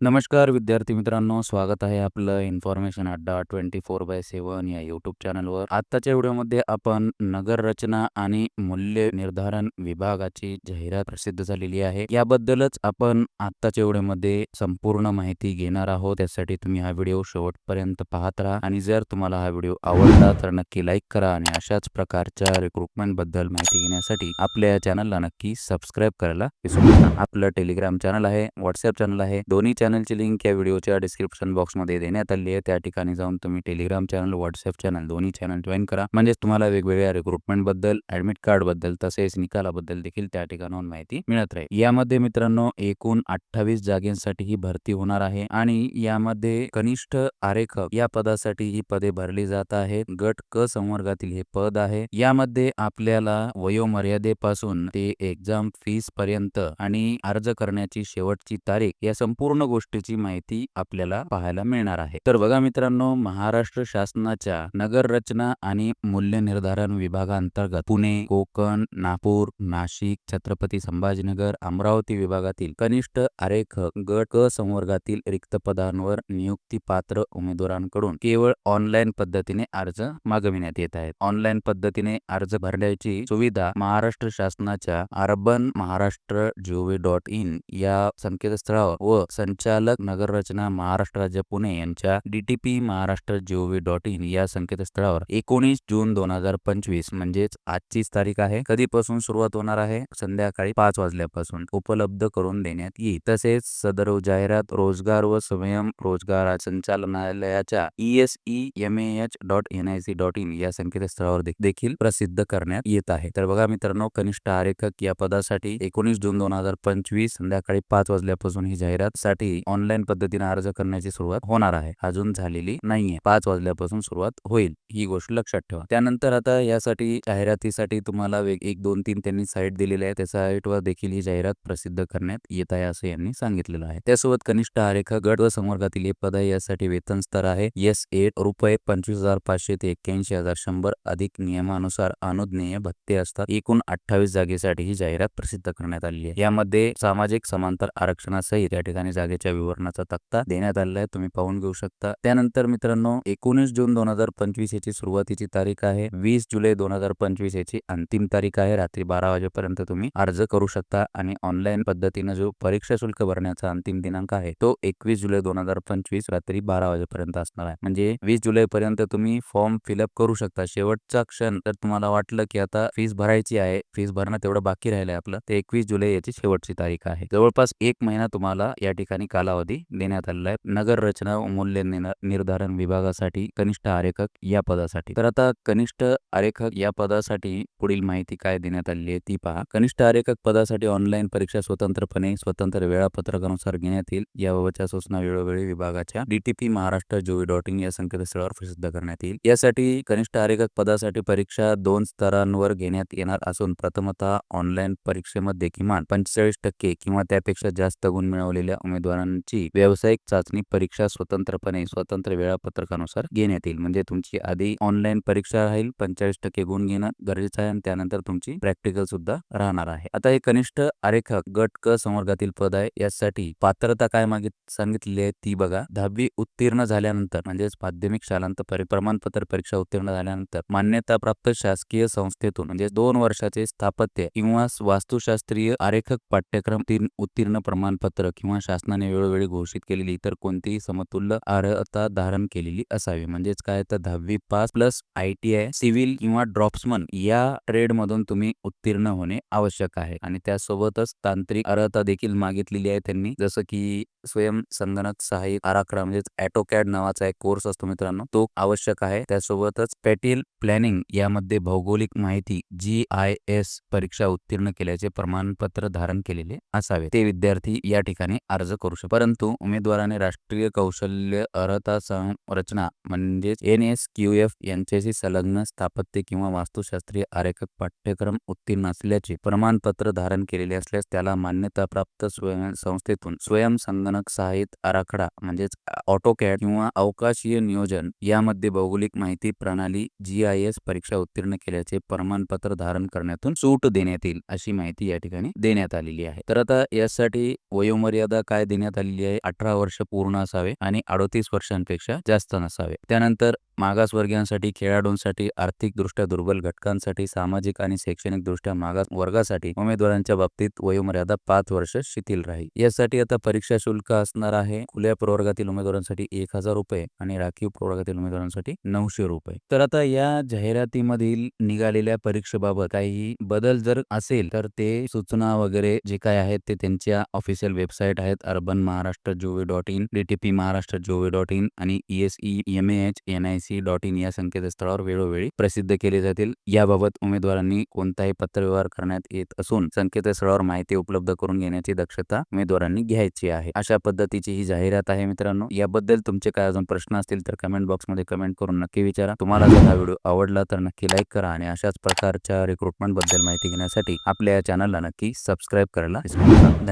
नमस्कार विद्यार्थी मित्रांनो स्वागत आहे आपलं इन्फॉर्मेशन अड्डा ट्वेंटी फोर बाय सेवन या युट्यूब चॅनलवर आत्ताच्या व्हिडिओमध्ये आपण नगर रचना आणि मूल्य निर्धारण विभागाची जाहिरात प्रसिद्ध झालेली आहे. याबद्दलच आपण आत्ताच्या व्हिडिओमध्ये संपूर्ण माहिती घेणार आहोत. त्यासाठी तुम्ही हा व्हिडिओ शेवटपर्यंत पाहत राहा आणि जर तुम्हाला हा व्हिडिओ आवडला तर नक्की लाईक करा आणि अशाच प्रकारच्या रिक्रुटमेंटबद्दल माहिती घेण्यासाठी आपल्या या चॅनलला नक्की सबस्क्राईब करायला विसरू नका. आपलं टेलिग्राम चॅनल आहे व्हॉट्सअप चॅनल आहे दोन्ही चॅनलची लिंक या व्हिडिओच्या डिस्क्रिप्शन बॉक्समध्ये देण्यात आली आहे. त्या ठिकाणी जाऊन तुम्ही टेलिग्राम चॅनल व्हॉट्सअप चॅनल दोन्ही चॅनल जॉईन करा. म्हणजेच तुम्हाला वेगवेगळ्या रिक्रुटमेंटबद्दल ऍडमिट कार्डबद्दल तसेच निकालाबद्दल देखील त्या ठिकाणाहून माहिती मिळत राहील. यामध्ये मित्रांनो एकूण अठ्ठावीस जागेसाठी ही भरती होणार आहे आणि यामध्ये कनिष्ठ आरेखक या पदासाठी ही पदे भरली जात आहेत. गट क संवर्गातील हे पद आहे. यामध्ये आपल्याला वयोमर्यादेपासून ते एक्झाम फीस पर्यंत आणि अर्ज करण्याची शेवटची तारीख या संपूर्ण गोष्टीची माहिती आपल्याला पाहायला मिळणार आहे. तर बघा मित्रांनो महाराष्ट्र शासनाच्या नगर रचना आणि मूल्य निर्धारण विभागांतर्गत पुणे कोकण नागपूर नाशिक छत्रपती संभाजीनगर अमरावती विभागातील कनिष्ठ आरेखक गट क संवर्गातील रिक्त पदांवर नियुक्ती पात्र उमेदवारांकडून केवळ ऑनलाईन पद्धतीने अर्ज मागविण्यात येत आहेत. ऑनलाईन पद्धतीने अर्ज भरण्याची सुविधा महाराष्ट्र शासनाच्या urban Maharashtra GOV dot in या संकेतस्थळावर व संचालक नगर रचना महाराष्ट्र राज्य पुणे यांच्या DTP Maharashtra GOV dot in या संकेतस्थळावर एकोणीस जून दोन हजार पंचवीस म्हणजेच आजचीच तारीख आहे कधीपासून सुरुवात होणार आहे? संध्याकाळी पाच वाजल्यापासून उपलब्ध करून देण्यात येईल. तसेच सदर जाहिरात रोजगार व स्वयं रोजगार संचालनालयाच्या E S E M H dot N I C dot in या संकेतस्थळावर देखील प्रसिद्ध करण्यात येत आहे. तर बघा मित्रांनो कनिष्ठ आरेखक या पदासाठी एकोणीस जून दोन हजार पंचवीस संध्याकाळी पाच वाजल्यापासून ही जाहिरात साठी ऑनलाईन पद्धतीने अर्ज करण्याची सुरुवात होणार आहे. अजून झालेली नाहीये. पाच वाजल्यापासून सुरुवात होईल. ही गोष्ट लक्षात ठेवा. त्यानंतर आता यासाठी जाहिरातीसाठी तुम्हाला वेग एक दोन तीन त्यांनी साईट दिलेली आहे. त्या साईटवर देखील ही जाहिरात प्रसिद्ध करण्यात येत आहे असं यांनी सांगितलेलं आहे. त्यासोबत कनिष्ठ आरेखा गट व संवर्गातील एक पद आहे यासाठी वेतन स्तर आहे. एस एट रुपये पंचवीस हजार पाचशे ते एक्क्याऐंशी हजार शंभर. अधिक नियमानुसार अनुज्ञेय भत्ते असतात. एकूण अठ्ठावीस जागेसाठी ही जाहिरात प्रसिद्ध करण्यात आली आहे. यामध्ये सामाजिक समांतर आरक्षणासहित या ठिकाणी जागेच्या विवरणाचा तक्ता देण्यात आलेला आहे. तुम्ही पाहून घेऊ शकता. त्यानंतर मित्रांनो एकोणीस जून दोन हजार पंचवीस याची सुरुवातीची तारीख आहे. वीस जुलै दोन हजार पंचवीस याची अंतिम तारीख आहे. रात्री बारा वाजेपर्यंत तुम्ही अर्ज करू शकता आणि ऑनलाईन पद्धतीनं जो परीक्षा शुल्क भरण्याचा अंतिम दिनांक आहे तो एकवीस जुलै दोन हजार पंचवीस रात्री बारा वाजेपर्यंत असणार आहे. म्हणजे वीस जुलै पर्यंत तुम्ही फॉर्म फिलअप करू शकता. शेवटचा क्षण जर तुम्हाला वाटलं की आता फीस भरायची आहे. फीस भरणं तेवढं बाकी राहिलंय आपलं. ते एकवीस जुलै याची शेवटची तारीख आहे. जवळपास एक महिना तुम्हाला या ठिकाणी कालावधी देण्यात आलेला आहे. नगर रचना व मूल्य निर्धारण विभागासाठी कनिष्ठ आरेखक या पदासाठी. तर आता कनिष्ठ आरेखक या पदासाठी पुढील माहिती काय देण्यात आलेली आहे ती पहा. कनिष्ठ आरेखक पदासाठी ऑनलाईन परीक्षा स्वतंत्रपणे स्वतंत्र वेळापत्रकानुसार घेण्यात येईल. याबाबतच्या सूचना वेळोवेळी विभागाच्या DTP Maharashtra gov dot in या संकेतस्थळावर प्रसिद्ध करण्यात येईल. यासाठी कनिष्ठ आरेखक पदासाठी परीक्षा दोन स्तरांवर घेण्यात येणार असून प्रथमतः ऑनलाईन परीक्षेमध्ये किमान पंचेचाळीस टक्के किंवा त्यापेक्षा जास्त गुण मिळवलेल्या उमेदवार उमेदवारांची व्यावसायिक चाचणी परीक्षा स्वतंत्रपणे स्वतंत्र वेळापत्रकानुसार घेण्यात येईल. म्हणजे तुमची आधी ऑनलाईन परीक्षा राहील पंचेचाळीस टक्के गुण घेणं गरजेचं आहे आणि त्यानंतर तुमची प्रॅक्टिकल सुद्धा राहणार आहे. आता हे कनिष्ठ आरेखक गट क संवर्गातील पद आहे. यासाठी पात्रता काय मागित सांगितली आहे ती बघा. दहावी उत्तीर्ण झाल्यानंतर म्हणजेच माध्यमिक शालांत प्रमाणपत्र परीक्षा उत्तीर्ण झाल्यानंतर मान्यता प्राप्त शासकीय संस्थेतून म्हणजे दोन वर्षाचे स्थापत्य किंवा वास्तुशास्त्रीय आरेखक पाठ्यक्रम उत्तीर्ण प्रमाणपत्र किंवा शासनाने वेळोवेळी घोषित केलेली इतर कोणतीही समतुल्य अर्हता धारण केलेली असावी. म्हणजेच काय? तर दहावी pass plus I T I civil किंवा ड्रॉप्समन या ट्रेड मधून तुम्ही उत्तीर्ण होणे आवश्यक आहे. आणि त्यासोबतच तांत्रिक अर्हता देखील मागितलेली आहे त्यांनी. जसं की स्वयं संगणक सहाय्यक आराखडा म्हणजेच ॲटोकॅड नावाचा एक कोर्स असतो मित्रांनो. तो आवश्यक आहे. त्यासोबतच पॅटेल प्लॅनिंग यामध्ये भौगोलिक माहिती जी आय एस परीक्षा उत्तीर्ण केल्याचे प्रमाणपत्र धारण केलेले असावे. ते विद्यार्थी या ठिकाणी अर्ज करू शकतात परंतु उमेदवाराने राष्ट्रीय कौशल्य अर्हता संरचना म्हणजेच एन एस क्यू एफ यांच्याशी संलग्न स्थापत्य किंवा वास्तुशास्त्रीय आरेखक पाठ्यक्रम उत्तीर्ण असल्याचे प्रमाणपत्र धारण केलेले असल्यास त्याला मान्यताप्राप्त स्वयं संस्थेतून स्वयं संगणक सहाय्यित आराखडा म्हणजेच ऑटोकॅड किंवा अवकाशीय नियोजन यामध्ये भौगोलिक माहिती प्रणाली जी आय एस परीक्षा उत्तीर्ण केल्याचे प्रमाणपत्र धारण करण्यातून सूट देण्यात येईल अशी माहिती या ठिकाणी देण्यात आलेली आहे. तर आता यासाठी वयोमर्यादा काय देण्यात करण्यात आलेली आहे. अठरा वर्ष पूर्ण असावे आणि अडोतीस वर्षांपेक्षा जास्त नसावे. त्यानंतर मागासवर्गीयांसाठी खेळाडूंसाठी आर्थिकदृष्ट्या दुर्बल घटकांसाठी सामाजिक आणि शैक्षणिकदृष्ट्या मागास वर्गासाठी उमेदवारांच्या बाबतीत वयोमर्यादा पाच वर्ष शिथिल राहील. यासाठी आता परीक्षा शुल्क असणार आहे. खुल्या प्रवर्गातील उमेदवारांसाठी एक हजार रुपये आणि राखीव प्रवर्गातील उमेदवारांसाठी नऊशे रुपये. तर आता या जाहिरातीमधील निघालेल्या परीक्षेबाबत काही बदल जर असेल तर ते सूचना वगैरे जे काय आहेत ते त्यांच्या ऑफिशियल वेबसाईट आहेत. Urban Maharashtra gov dot in DTP Maharashtra gov dot in आणि E ESE M H N I C C dot in या संकेतस्थळावर वेळोवेळी प्रसिद्ध केले जातील. याबाबत उमेदवारांनी कोणताही पत्रव्यवहार करण्यात येत असून संकेतस्थळावर माहिती उपलब्ध करून घेण्याची दक्षता उमेदवारांनी घ्यायची आहे. अशा पद्धतीची ही जाहिरात आहे मित्रांनो. याबद्दल तुमचे काय अजून प्रश्न असतील तर कमेंट बॉक्समध्ये कमेंट करून नक्की विचारा. तुम्हाला जर हा व्हिडिओ आवडला तर नक्की लाईक करा आणि अशाच प्रकारच्या रिक्रुटमेंटबद्दल माहिती घेण्यासाठी आपल्या या चॅनलला नक्की सबस्क्राईब करायला धन्यवाद.